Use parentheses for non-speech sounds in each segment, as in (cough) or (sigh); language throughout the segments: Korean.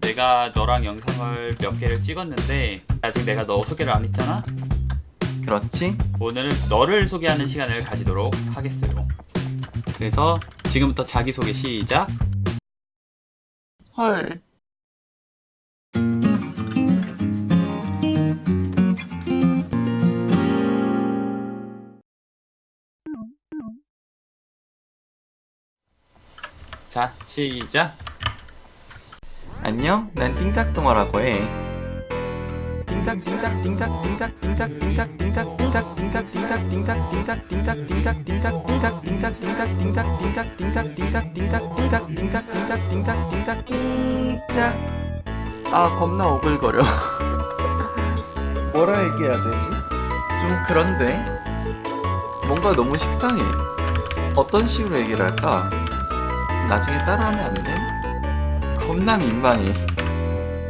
내가 너랑 영상을 몇 개를 찍었는데 아직 내가 너 소개를 안 했잖아? 그렇지? 오늘은 너를 소개하는 시간을 가지도록 하겠어요. 그래서 지금부터 자기소개 시작. 헐. 자, 시작. 안녕, 난 띵짝동아라고 해. 아 겁나 오글거려 뭐라 얘기해야 되지? 좀 그런데 뭔가 너무 식상해 어떤 식으로 얘기를 할까 나중에 따라하면 안 돼? 겁나 민망해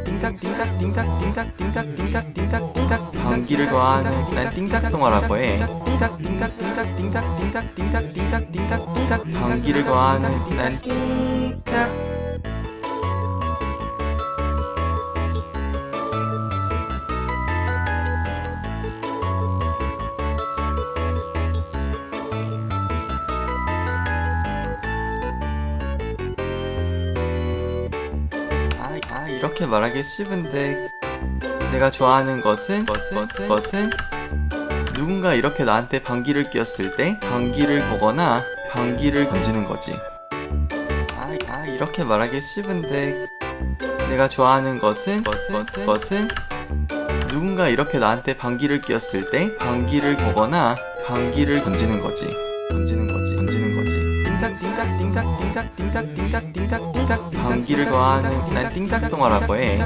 띵짝 띵짝 띵짝 띵짝 띵짝 띵짝 띵짝 띵짝 방귀를 좋아하는 난 띵짝동아라고 해 띵짝 띵짝 띵짝 띵짝 띵짝 띵짝 띵짝 띵짝 띵짝 방귀를 좋아하는 난 이렇게 말하기 쉽은데 내가 좋아하는 것은 것은 것은 누군가 이렇게 나한테 방귀를 뀌었을 때 방귀를 보거나 방귀를 던지는 거지. 아, 아 이렇게 말하기 쉽은데 내가 좋아하는 것은 것은 것은 누군가 이렇게 나한테 방귀를 뀌었을 때 방귀를 보거나 방귀를 던지는 거지. 던지는 거지. 던지는 거지. 방귀를 좋아하는 딸 띵작동화라 거에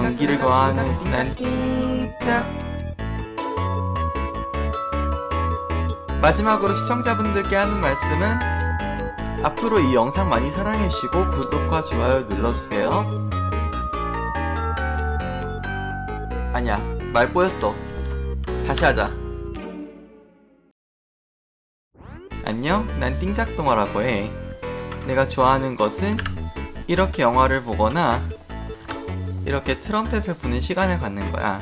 방귀를 좋아하는 딸 마지막으로 시청자분들께 하는 말씀은 앞으로 이 영상 많이 사랑해주시고 구독과 좋아요 눌러주세요 아니야 말 뽀였어 다시 하자 안녕, 난 띵짝동아라고 해. 내가 좋아하는 것은 이렇게 영화를 보거나 이렇게 트럼펫을 부는 시간을 갖는 거야.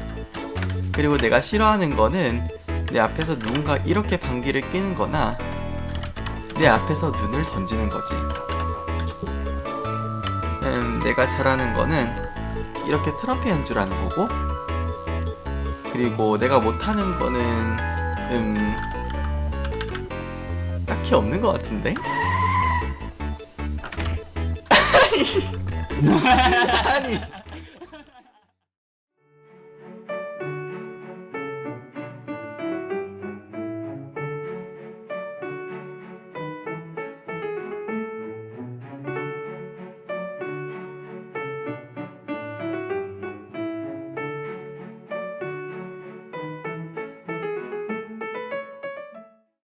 그리고 내가 싫어하는 거는 내 앞에서 누군가 이렇게 방귀를 뀌는 거나 내 앞에서 눈을 던지는 거지. 음, 내가 잘하는 거는 이렇게 트럼펫 연주라는 거고 그리고 내가 못하는 거는 음 딱히 없는 것 같은데? (laughs) (laughs) 아니 아니